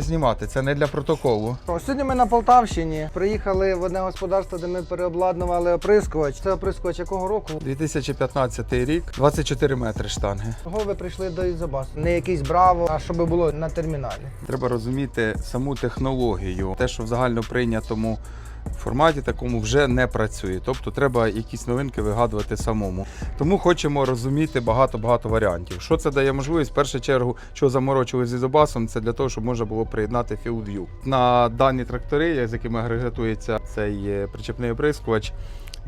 знімати, це не для протоколу. Сьогодні ми на Полтавщині приїхали в одне господарство, де ми переобладнували оприскувач. Це оприскувач якого року? 2015 рік, 24 метри штанги. Чого ви прийшли до Ізобасу? Не якийсь браво, а щоб було на терміналі. Треба розуміти саму технологію. Те, що в загально прийнятому форматі такому вже не працює. Тобто треба якісь новинки вигадувати самому. Тому хочемо розуміти багато-багато варіантів. Що це дає можливість? В першу чергу, що заморочили з ізобасом, це для того, щоб можна було приєднати FieldView. На дані трактори, з якими агрегатується цей е, причепний оприскувач,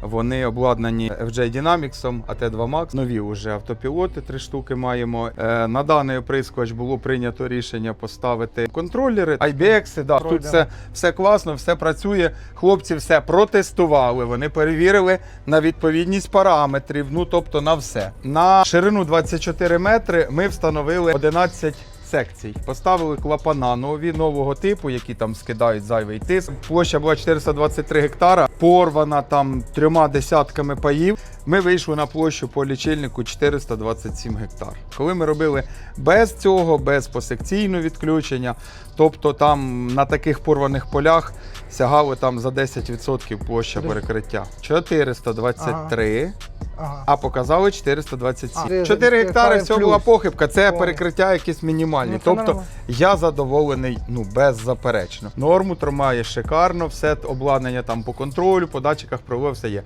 вони обладнані FJ Dynamics, AT2 Max. Нові вже автопілоти, три штуки маємо. Е, на даний оприскувач було прийнято рішення поставити контролери, IBX. Да. Тут все, все класно, все працює. Хлопці все протестували. Вони перевірили на відповідність параметрів. Ну тобто на все. На ширину 24 метри ми встановили 11 секцій. Поставили клапана нові нового типу, які там скидають зайвий тиск. Площа була 423 гектара, порвана там трьома десятками паїв. Ми вийшли на площу по лічильнику 427 гектар. Коли ми робили без цього, без посекційного відключення, тобто там на таких порваних полях сягало там за 10% площа перекриття. 423, Ага. а показали 427. А, 4 гектари гектари плюс. всього була похибка, це Понял. перекриття якісь мінімальні. Ну, це тобто нормально. я задоволений ну беззаперечно. Норму тримає шикарно, все обладнання там по контролю, по датчиках провело, все є.